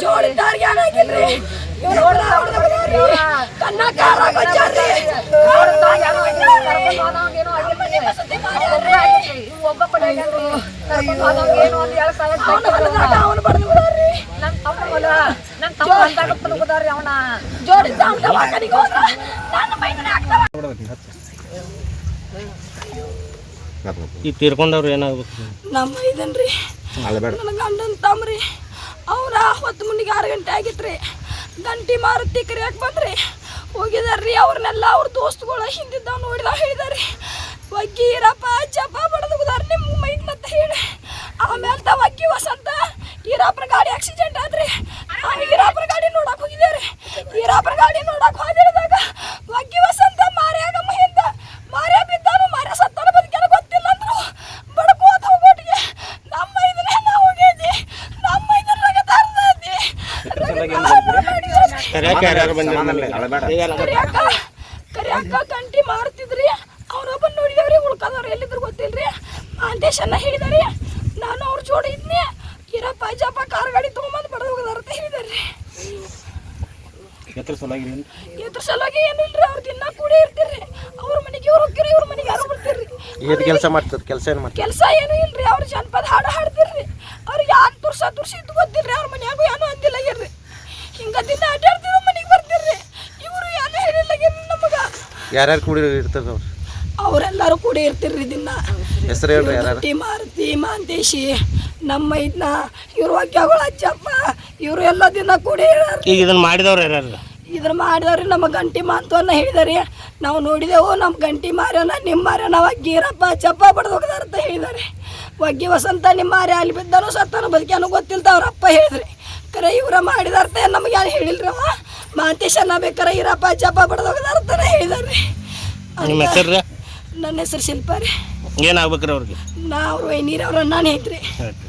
ಜೋಡಿದಾರ್ಗೆ ಏನ್ ಹಾಕಿಲ್ರಿ ಇವ್ರು ಹೊಡ್ದ ಹೊಡ್ದ ಬಿಡ್ಯಾರ್ರಿ. ಕನ್ನ ಕಾರ. ಅವ್ನು ಹೊಡ್ದಾಗ ಅವ್ನು ಬಡ್ದು ಬಿಡ್ಯಾರ್ರಿ. ಜೋಡಿದ್ದ ಅವ್ನ್ ತಮ್ಮ ಹಾಕ್ತಾರ. ಈ ತೀರ್ಕೊಂಡವ್ರು ಏನಾಗ್ಬೇಕು? ನಮ್ಮ ಇದನ್ರಿ ನನ್ನ ಗಂಡನ ತಮ್ರಿ ಅವ್ರ ಹೊತ್ತು ಮುಂದಿಗೆ ಆರು ಗಂಟೆ ಆಗಿತ್ರಿ. ಗಂಟಿ ಮಾರುತಿ ಕರಿಯಾಕ್ ಬಂದ್ರಿ. ಹೋಗಿದಾರ್ರಿ ಅವ್ರನ್ನೆಲ್ಲ ಅವ್ರ ದೋಸ್ತುಗಳ ಹಿಂದಿದ್ದ ನೋಡಿದ ಹೇಳಿದಾರಿ ಒಗ್ಗಿ ಇರಪ್ಪ ಚಪ್ಪ ಬಡದು ಹೋದಾರ ನಿಮ್ಮ ಮೈದ್ನ ಮತ್ತೆ ಹೇಳಿ. ಆಮೇಲೆ ತಗ್ಗಿ ಅಕ್ಕಿ ವಸಂತ ಈರಾಪ್ರ ಗಾಡಿ ಆಕ್ಸಿಡೆಂಟ್ ಆದ್ರಿ ಆ ಈರಾಪ್ರ ಗಾಡಿ ನೋಡಕ್ ಹೋಗಿದ್ದೇವ್ರಿ ಈರಾಪ್ರ ಗಾಡಿ ನೋಡಕ್ ಹೋದಿರದಾಗ ಒಗ್ಗಿ ವಸಂತ ಮಾರ್ಯಾಗ ಮಹಿಂದ ಮಾರ್ಯ ಬಿದ್ದಾನು ಮಾರ್ಯ ಸತ್ತಾನ ಬದುಕ್ಯಾನ ಗೊತ್ತಿಲ್ಲ ಅಂದ್ರು. ಬಡ್ಕೋತ ಹೋಗೋಟಿಗೆ ನಮ್ಮ ಇದನ್ನೇ ನಾವು ಹೋಗೇದಿ ನಮ್ಮ ಇದನ್ನ ತರ್ದಿ ಕರ್ಯಾಕ ಕಂಟಿ ಮಾರ್ತಿದ್ರಿ. ಅವ್ರೊಬ್ಬ ನೋಡಿದವ್ರಿ ಉಳ್ಕದವ್ರು ಎಲ್ಲಿದ್ರು ಗೊತ್ತಿಲ್ರಿ. ಮಾಂತೇಶನ್ನ ಹೇಳಿದಾರಿ ನಾನು ಅವ್ರ ಜೋಡಿ ಇದ್ನಿ. ಇರಪ್ಪ ಜಪ್ಪ ಕಾರ್ ಗಾಡಿ ತೊಗೊಂಬಂದು ಬಡದು ಹೇಳಿದಾರ್ರಿ ಎತ್ರ ಸಲುವಾಗಿ ಇದ್ರ ಸಲಾಗಿ ಏನಿಲ್ಲ ಅವ್ರು ದಿನ ಕೂಡಿ ಇರ್ತೀರಿ. ಅವ್ರ ಮನೆಗೆ ಇವ್ರು ಹೋಗ್ತೀರಿ ಇವ್ರ ಮನೆಗೆ ಯಾರು ಬರ್ತೀರಿ. ಏನು ಕೆಲಸ ಮಾಡ್ತದ? ಕೆಲಸ ಏನು ಮಾಡ್ತಾರೆ ಕೆಲಸ ಏನು ಇಲ್ರಿ ಅವ್ರ ಜನಪದ ಹಾಡು ಹಾಡ್ತಿರ್ರಿ. ಅವ್ರು ಯಾರು ತುರ್ಸ ತುರ್ಸಿ ಇದ್ದು ಗೊತ್ತಿಲ್ರಿ ಅವ್ರ ಮನ್ಯಾಗೂ ಏನೂ ಅಂದಿಲ್ಲ ಇರ್ರಿ. ಹಿಂಗ ದಿನ ಅಡ್ಡಾಡ್ತಿರೋ ಮನೆಗೆ ಬರ್ತಿರ್ರಿ. ಇವರು ಏನೂ ಹೇಳಿಲ್ಲ ನಮಗ. ಯಾರ್ಯಾರು ಕೂಡ ಇರ್ತಾರೆ ಅವ್ರು? ಅವರೆಲ್ಲರೂ ಕೂಡ ಇರ್ತಿರ್ರಿ ದಿನ. ಹೆಸರು ಹೇಳ್ರಿ ಯಾರು ಮಾರುತಿ ಮಾಂತೇಶಿ ನಮ್ಮ ಇದನ್ನ ಇವ್ರ ವಾಕ್ಯಗಳು ಅಜ್ಜಪ್ಪ ಇವರು ಎಲ್ಲ ದಿನ ಕೂಡ. ಈಗ ಇದನ್ನ ಮಾಡಿದವ್ರು ಯಾರ್ಯಾರು? ಇದ್ರ ಮಾಡಿದವ್ರಿ ನಮ್ಮ ಗಂಟಿ ಮಾಂತವನ್ನ ಹೇಳಿದಾರೆ. ನಾವು ನೋಡಿದೆವು ನಮ್ಮ ಗಂಟಿ ಮಾರ್ಯನ ನಿಮ್ಮ ಮಾರ್ಯನ ಒಗ್ಗೀರಪ್ಪ ಚಪ್ಪ ಬಡ್ದು ಹೋಗದಾರ ಅಂತ ಹೇಳಿದಾರೆ. ಒಗ್ಗಿ ವಸಂತ ನಿಮ್ಮ ಮಾರ್ಯ ಅಲ್ಲಿ ಬಿದ್ದನು ಸತ್ತನು ಬದುಕ್ಯಾನು ಗೊತ್ತಿಲ್ದ ಅವ್ರ ಅಪ್ಪ ಹೇಳಿದ್ರಿ. ಕರೆ ಇವ್ರ ಮಾಡಿದಾರ್ತೆ ನಮ್ಗೆ ಯಾರು ಹೇಳಿಲ್ರಿ ಅವ ಮಾಂತೇಶನ್ನ ಬೇಕಾರೆ ಇರಪ್ಪ ಚಪ್ಪ ಬಡ್ದು ಹೋಗದಾರ ಅಂತಾನೆ ಹೇಳಿದಾರ್ರಿ ನಿಮ್ಮ ಹೆಸರು ನನ್ನ ಹೆಸರು ಶಿಲ್ಪ ರೀ. ಏನಾಗ್ಬೇಕ್ರಿ ಅವ್ರಿಗೆ? ನಾ ಅವ್ರ ವೈನೀರವ್ರ ನಾನು ಐತ್ರಿ ಆಯ್ತು